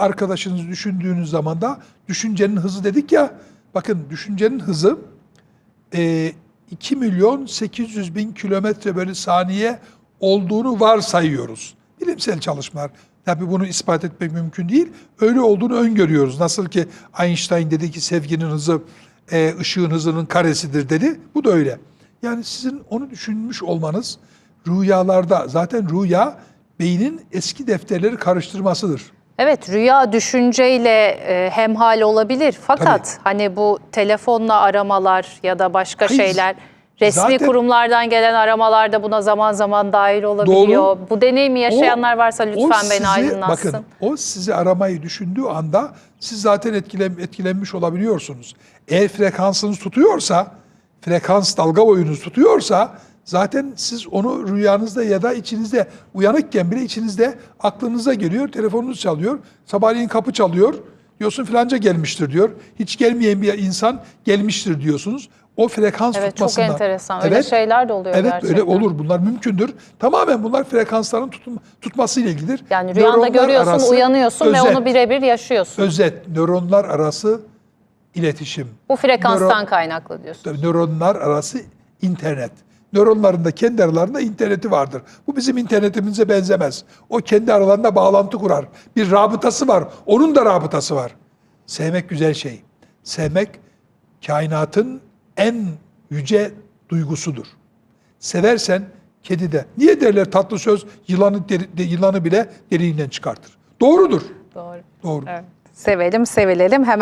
arkadaşınızı düşündüğünüz zaman da düşüncenin hızı dedik ya. Bakın düşüncenin hızı e, 2 milyon 800 bin kilometre bölü saniye olduğunu varsayıyoruz. Bilimsel çalışmalar. Tabi bunu ispat etmek mümkün değil. Öyle olduğunu öngörüyoruz. Nasıl ki Einstein dedi ki sevginin hızı e, ışığın hızının karesidir dedi. Bu da öyle. Yani sizin onu düşünmüş olmanız rüyalarda zaten rüya beynin eski defterleri karıştırmasıdır. Evet rüya düşünceyle e, hemhal olabilir. Fakat hani bu telefonla aramalar ya da başka Hayır, şeyler resmi zaten- kurumlardan gelen aramalar da buna zaman zaman dahil olabiliyor. Bu deneyimi yaşayanlar varsa lütfen beni aydınlatsın. Bakın o sizi aramayı düşündüğü anda siz zaten etkilen, etkilenmiş olabiliyorsunuz. Eğer frekansınız tutuyorsa, frekans dalga boyunuz tutuyorsa zaten siz onu rüyanızda ya da içinizde uyanıkken bile içinizde aklınıza geliyor, telefonunuz çalıyor, sabahleyin kapı çalıyor, diyorsun filanca gelmiştir diyor. Hiç gelmeyen bir insan gelmiştir diyorsunuz. O frekans Evet, çok tutmasından. enteresan. Öyle şeyler de oluyor Evet gerçekten. öyle olur. Bunlar mümkündür. Tamamen bunlar frekansların tutma, tutmasıyla ilgilidir. Yani rüyanda Nöronlar görüyorsun, arası uyanıyorsun ve özet, onu birebir yaşıyorsun. Özet, nöronlar arası iletişim. Bu frekanstan Nöro- kaynaklı diyorsun. Tabii nöronlar arası internet. Nöronların da kendi aralarında interneti vardır. Bu bizim internetimize benzemez. O kendi aralarında bağlantı kurar. Bir rabıtası var. Onun da rabıtası var. Sevmek güzel şey. Sevmek kainatın en yüce duygusudur. Seversen kedi de. Niye derler tatlı söz yılanı, deri- de- yılanı bile deriğinden çıkartır. Doğrudur. Doğru. Doğru. Evet. Sevelim, sevilelim. Hemen